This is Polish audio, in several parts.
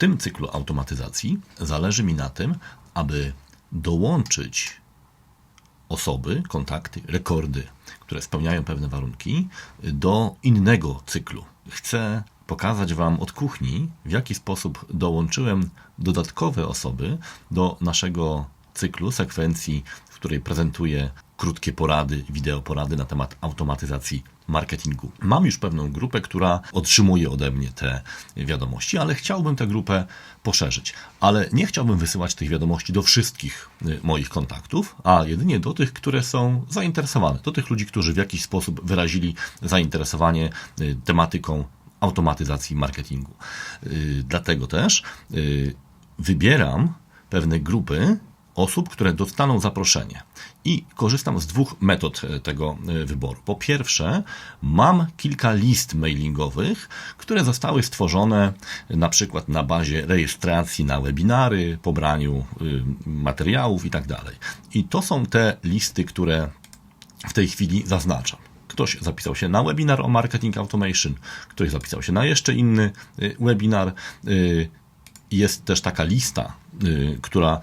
tym cyklu automatyzacji zależy mi na tym, aby dołączyć osoby, kontakty, rekordy, które spełniają pewne warunki, do innego cyklu. Chcę pokazać Wam od kuchni, w jaki sposób dołączyłem dodatkowe osoby do naszego cyklu, sekwencji, w której prezentuję krótkie porady, wideo porady na temat automatyzacji marketingu. Mam już pewną grupę, która otrzymuje ode mnie te wiadomości, ale chciałbym tę grupę poszerzyć. Ale nie chciałbym wysyłać tych wiadomości do wszystkich y, moich kontaktów, a jedynie do tych, które są zainteresowane, do tych ludzi, którzy w jakiś sposób wyrazili zainteresowanie y, tematyką automatyzacji marketingu. Y, dlatego też wybieram pewne grupy, osób, które dostaną zaproszenie. I korzystam z dwóch metod e, tego e, wyboru. Po pierwsze, mam kilka list mailingowych, które zostały stworzone na przykład na bazie rejestracji na webinary, pobraniu materiałów itd. Tak I to są te listy, które w tej chwili zaznaczam. Ktoś zapisał się na webinar o marketing automation, ktoś zapisał się na jeszcze inny webinar. Jest też taka lista Y, która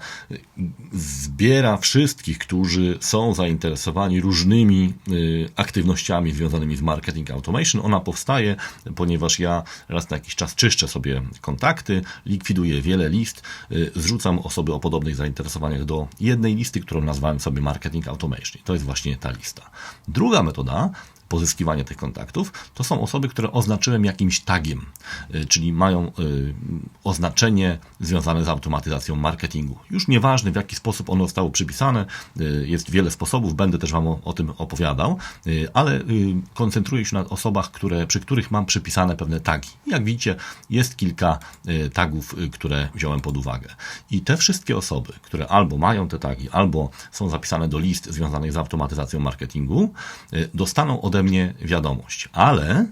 zbiera wszystkich, którzy są zainteresowani różnymi y, aktywnościami związanymi z marketing automation. Ona powstaje, ponieważ ja raz na jakiś czas czyszczę sobie kontakty, likwiduję wiele list, y, zrzucam osoby o podobnych zainteresowaniach do jednej listy, którą nazwałem sobie marketing automation. To jest właśnie ta lista. Druga metoda pozyskiwania tych kontaktów, to są osoby, które oznaczyłem jakimś tagiem, czyli mają oznaczenie związane z automatyzacją marketingu. Już nieważne w jaki sposób ono zostało przypisane, y, jest wiele sposobów, będę też Wam o, o tym opowiadał, y, ale y, koncentruję się na osobach, które, przy których mam przypisane pewne tagi. Jak widzicie, jest kilka tagów, które wziąłem pod uwagę. I te wszystkie osoby, które albo mają te tagi, albo są zapisane do list związanych z automatyzacją marketingu, dostaną ode mnie wiadomość. Ale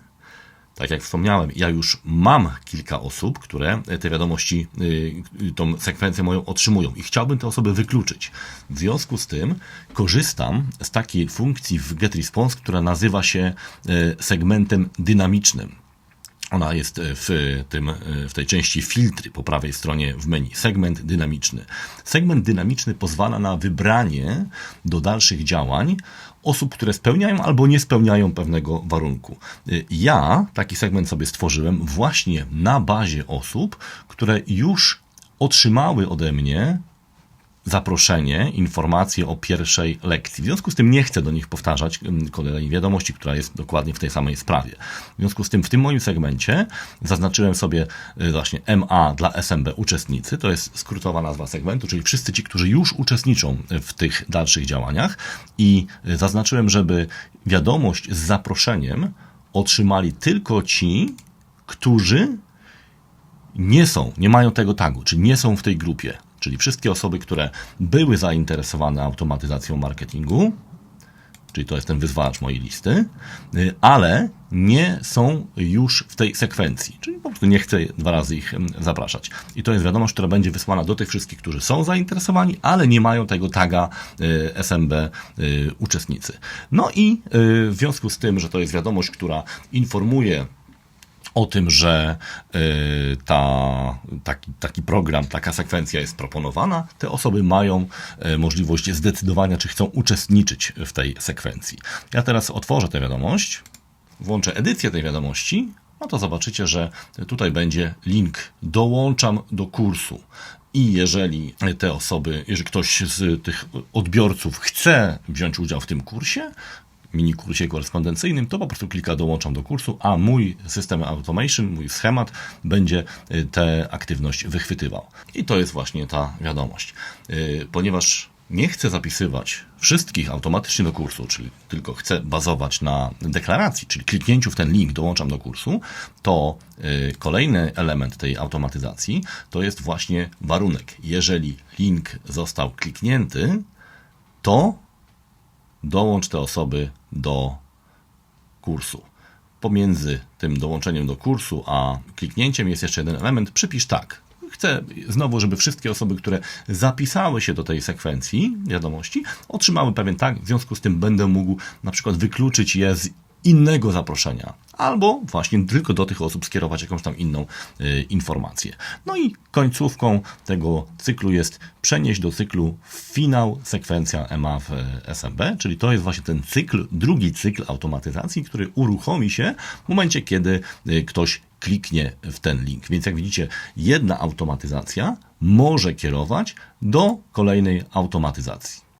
tak jak wspomniałem, ja już mam kilka osób, które te wiadomości, y, tą sekwencję moją otrzymują i chciałbym te osoby wykluczyć. W związku z tym korzystam z takiej funkcji w GetResponse, która nazywa się y, segmentem dynamicznym. Ona jest w, tym, w tej części filtry po prawej stronie w menu. Segment dynamiczny. Segment dynamiczny pozwala na wybranie do dalszych działań osób, które spełniają albo nie spełniają pewnego warunku. Ja taki segment sobie stworzyłem właśnie na bazie osób, które już otrzymały ode mnie zaproszenie, informacje o pierwszej lekcji. W związku z tym nie chcę do nich powtarzać kolejnej wiadomości, która jest dokładnie w tej samej sprawie. W związku z tym w tym moim segmencie zaznaczyłem sobie y, właśnie MA dla SMB uczestnicy, to jest skrótowa nazwa segmentu, czyli wszyscy ci, którzy już uczestniczą w tych dalszych działaniach i y, zaznaczyłem, żeby wiadomość z zaproszeniem otrzymali tylko ci, którzy nie są, nie mają tego tagu, czy nie są w tej grupie czyli wszystkie osoby, które były zainteresowane automatyzacją marketingu, czyli to jest ten wyzwalacz mojej listy, y, ale nie są już w tej sekwencji, czyli po prostu nie chcę dwa razy ich zapraszać. I to jest wiadomość, która będzie wysłana do tych wszystkich, którzy są zainteresowani, ale nie mają tego taga y, SMB y, uczestnicy. No i w związku z tym, że to jest wiadomość, która informuje o tym, że y, ta, taki, taki program, taka sekwencja jest proponowana, te osoby mają y, możliwość zdecydowania, czy chcą uczestniczyć w tej sekwencji. Ja teraz otworzę tę wiadomość, włączę edycję tej wiadomości, no to zobaczycie, że tutaj będzie link dołączam do kursu. I jeżeli te osoby, jeżeli ktoś z tych odbiorców chce wziąć udział w tym kursie, mini kursie korespondencyjnym, to po prostu klika dołączam do kursu, a mój system automation, mój schemat będzie y, tę aktywność wychwytywał. I to jest właśnie ta wiadomość. Y, ponieważ nie chcę zapisywać wszystkich automatycznie do kursu, czyli tylko chcę bazować na deklaracji, czyli kliknięciu w ten link dołączam do kursu, to y, kolejny element tej automatyzacji to jest właśnie warunek. Jeżeli link został kliknięty, to dołącz te osoby do kursu. Pomiędzy tym dołączeniem do kursu a kliknięciem jest jeszcze jeden element. Przypisz tak. Chcę znowu, żeby wszystkie osoby, które zapisały się do tej sekwencji wiadomości, otrzymały pewien tak. W związku z tym będę mógł na przykład wykluczyć je z innego zaproszenia. Albo właśnie tylko do tych osób skierować jakąś tam inną y, informację. No i końcówką tego cyklu jest przenieść do cyklu finał sekwencja EMA w y, SMB, czyli to jest właśnie ten cykl, drugi cykl automatyzacji, który uruchomi się w momencie, kiedy y, ktoś kliknie w ten link. Więc jak widzicie, jedna automatyzacja może kierować do kolejnej automatyzacji.